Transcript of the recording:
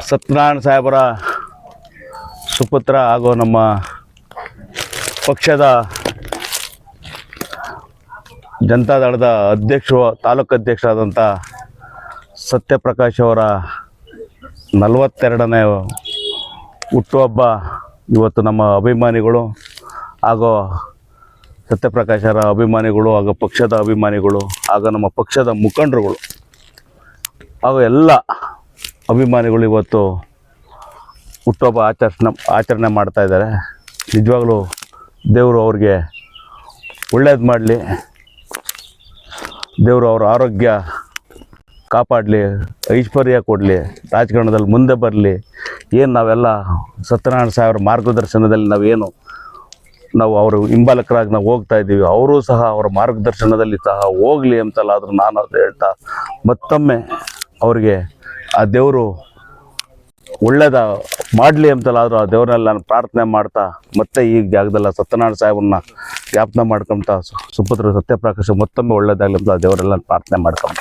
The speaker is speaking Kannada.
ಸತ್ಯನಾರಾಯಣ ಸಾಹೇಬರ ಸುಪುತ್ರ ಹಾಗೂ ನಮ್ಮ ಪಕ್ಷದ ಜನತಾದಳದ ಅಧ್ಯಕ್ಷರು ತಾಲೂಕು ಅಧ್ಯಕ್ಷರಾದಂಥ ಸತ್ಯಪ್ರಕಾಶ್ ಅವರ ನಲವತ್ತೆರಡನೇ ಹುಟ್ಟುಹಬ್ಬ ಇವತ್ತು ನಮ್ಮ ಅಭಿಮಾನಿಗಳು ಹಾಗೂ ಸತ್ಯಪ್ರಕಾಶರ ಅಭಿಮಾನಿಗಳು ಹಾಗೂ ಪಕ್ಷದ ಅಭಿಮಾನಿಗಳು ಹಾಗೂ ನಮ್ಮ ಪಕ್ಷದ ಮುಖಂಡರುಗಳು ಹಾಗೂ ಎಲ್ಲ ಅಭಿಮಾನಿಗಳು ಇವತ್ತು ಹುಟ್ಟುಹಬ್ಬ ಆಚರಣೆ ಆಚರಣೆ ಮಾಡ್ತಾ ಇದ್ದಾರೆ. ನಿಜವಾಗ್ಲೂ ದೇವರು ಅವ್ರಿಗೆ ಒಳ್ಳೇದು ಮಾಡಲಿ. ದೇವರು ಅವರ ಆರೋಗ್ಯ ಕಾಪಾಡಲಿ, ಐಶ್ವರ್ಯ ಕೊಡಲಿ, ರಾಜಕಾರಣದಲ್ಲಿ ಮುಂದೆ ಬರಲಿ. ಏನು ನಾವೆಲ್ಲ ಸತ್ಯನಾರಾಯಣ ಸಾಹೇಬ್ರ ಮಾರ್ಗದರ್ಶನದಲ್ಲಿ ನಾವೇನು ನಾವು ಅವರು ಹಿಂಬಾಲಕರಾಗಿ ನಾವು ಹೋಗ್ತಾ ಇದ್ದೀವಿ, ಅವರು ಸಹ ಅವರ ಮಾರ್ಗದರ್ಶನದಲ್ಲಿ ಸಹ ಹೋಗಲಿ ಅಂತಲ್ಲಾದರೂ ನಾನು ಅದು ಹೇಳ್ತಾ ಮತ್ತೊಮ್ಮೆ ಅವರಿಗೆ ಆ ದೇವರು ಒಳ್ಳೇದ ಮಾಡಲಿ ಅಂತಲಾದರೂ ಆ ದೇವರಲ್ಲಿ ನಾನು ಪ್ರಾರ್ಥನೆ ಮಾಡ್ತಾ ಮತ್ತೆ ಈ ಜಾಗದಲ್ಲ ಸತ್ಯನಾರಾಯಣ ಸಾಹೇಬನ್ನ ಜ್ಞಾಪನ ಮಾಡ್ಕೊತಾ ಸುಪುತ್ರ ಸತ್ಯಪ್ರಕಾಶ ಮತ್ತೊಮ್ಮೆ ಒಳ್ಳೇದಾಗಲಿ ಅಂತ ಆ ದೇವರೆಲ್ಲ ಪ್ರಾರ್ಥನೆ ಮಾಡ್ಕೊಂತ